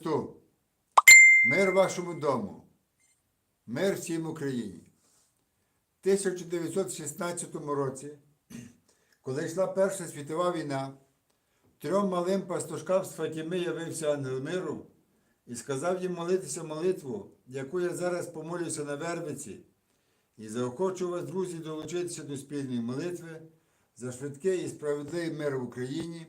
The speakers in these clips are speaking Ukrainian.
Христу. Мир вашому дому. Мир всім Україні. В 1916 році, коли йшла Перша світова війна, трьом малим пастушкам з Фатіми явився ангел миру і сказав їм молитися молитву, яку я зараз помолюся на Вербиці, і заохочу вас, друзі, долучитися до спільної молитви за швидкий і справедливий мир в Україні,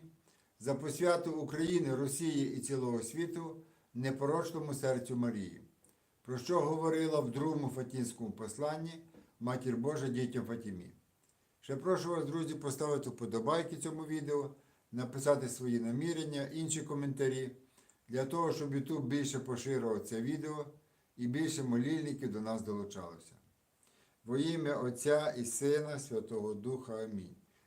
за посвяту України, Росії і цілого світу непорочному серцю Марії, про що говорила в другому Фатінському посланні Матір Божа дітям Фатімі. Ще прошу вас, друзі, поставити вподобайки цьому відео, написати свої намірення, інші коментарі, для того, щоб YouTube більше поширював це відео і більше молільників до нас долучалося. Во ім'я Отця і Сина Святого Духа Амінь.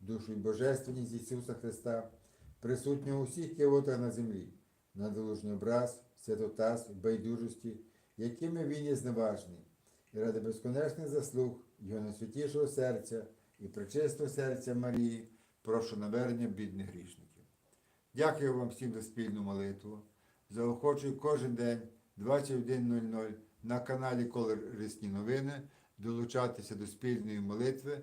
душу і божественність Ісуса Христа, присутнього у всіх кивотах на землі, на долужний образ, святотаз, байдужості, якими він є зневажний, і ради безконечних заслуг Його найсвятішого серця і пречистого серця Марії, прошу навернення бідних грішників. Дякую вам всім за спільну молитву. Заохочую кожен день 21.00 на каналі Колорисні новини долучатися до спільної молитви